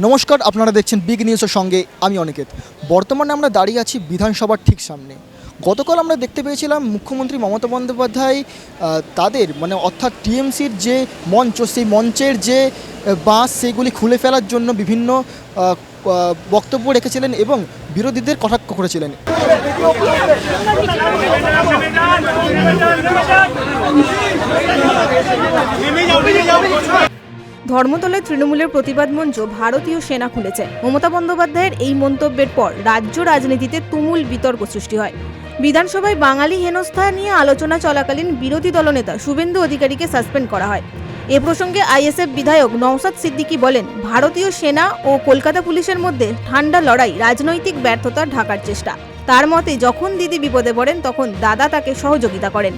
নমস্কার আপনারা দেখছেন বিগ নিউজের সঙ্গে আমি অনিকেত বর্তমানে আমরা দাঁড়িয়ে আছি বিধানসভার ঠিক সামনে গতকাল আমরা দেখতে পেয়েছিলাম মুখ্যমন্ত্রী মমতা বন্দ্যোপাধ্যায় তাদের মানে অর্থাৎ টিএমসির যে মঞ্চ সেই মঞ্চের যে বাঁশ সেগুলি খুলে ফেলার জন্য বিভিন্ন বক্তব্য রেখেছিলেন এবং বিরোধীদের কটাক্ষ করেছিলেন ধর্মতলায় তৃণমূলের প্রতিবাদ মঞ্চ ভারতীয় সেনা খুলেছে। মমতা বন্দ্যোপাধ্যায়ের এই মন্তব্যের পর রাজ্য রাজনীতিতে তুমুল বিতর্ক সৃষ্টি হয়। বিধানসভায় বাঙালি হেনস্থা নিয়ে আলোচনা চলাকালীন বিরোধী দলনেতা শুভেন্দু অধিকারীকে সাসপেন্ড করা হয়। এ প্রসঙ্গে আইএসএফ বিধায়ক নওসাদ সিদ্দিকী বলেন, ভারতীয় সেনা ও কলকাতা পুলিশের মধ্যে ঠান্ডা লড়াই রাজনৈতিক ব্যর্থতা ঢাকার চেষ্টা। তার মতে, যখন দিদি বিপদে পড়েন, তখন দাদা তাকে সহযোগিতা করেন।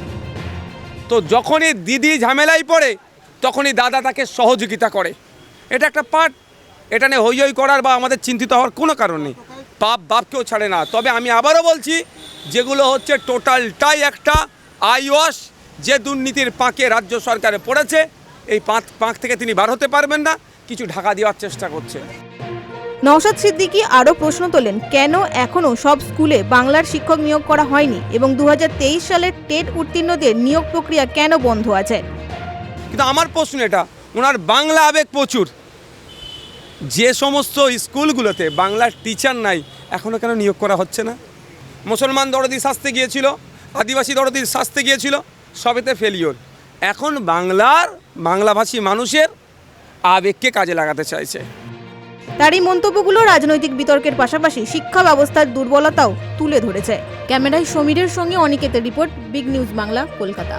তো যখনই দিদি ঝামেলায় পড়ে তখনই দাদা তাকে সহযোগিতা করে। এটা একটা পার্ট এটা নিয়ে হই হই করার বা আমাদের চিন্তিত হওয়ার কোনো কারণ নেই। বাপ বাপকেও ছাড়ে না। তবে আমি আবারও বলছি, যেগুলো হচ্ছে টোটালটাই একটা আইওয়াস, যে দুর্নীতির পাঁকে রাজ্য সরকারে পড়েছে, এই পাঁক পাঁক থেকে তিনি বার হতে পারবেন না, কিছু ঢাকা দেওয়ার চেষ্টা করছে। নওশাদ সিদ্দিকী আরও প্রশ্ন তোলেন, কেন এখনও সব স্কুলে বাংলার শিক্ষক নিয়োগ করা হয়নি? এবং দু হাজার তেইশ সালের টেট উত্তীর্ণদের নিয়োগ প্রক্রিয়া কেন বন্ধ আছে? কিন্তু আমার প্রশ্ন এটা, ওনার বাংলা আবেগ প্রচুর। যে সমস্ত স্কুলগুলোতে বাংলার টিচার নাই এখনও কেন নিয়োগ করা হচ্ছে না? মুসলমান দরদি শাস্তে গিয়েছিল, আদিবাসী দরদি শাস্তে গিয়েছিল, সবেতে ফেলিওর এখন বাংলার, বাংলাভাষী মানুষের আবেগকে কাজে লাগাতে চাইছে। তার এই মন্তব্যগুলো রাজনৈতিক বিতর্কের পাশাপাশি শিক্ষা ব্যবস্থার দুর্বলতাও তুলে ধরেছে। ক্যামেরায় সমীরের সঙ্গে অনিকেতের report big news Bangla Kolkata.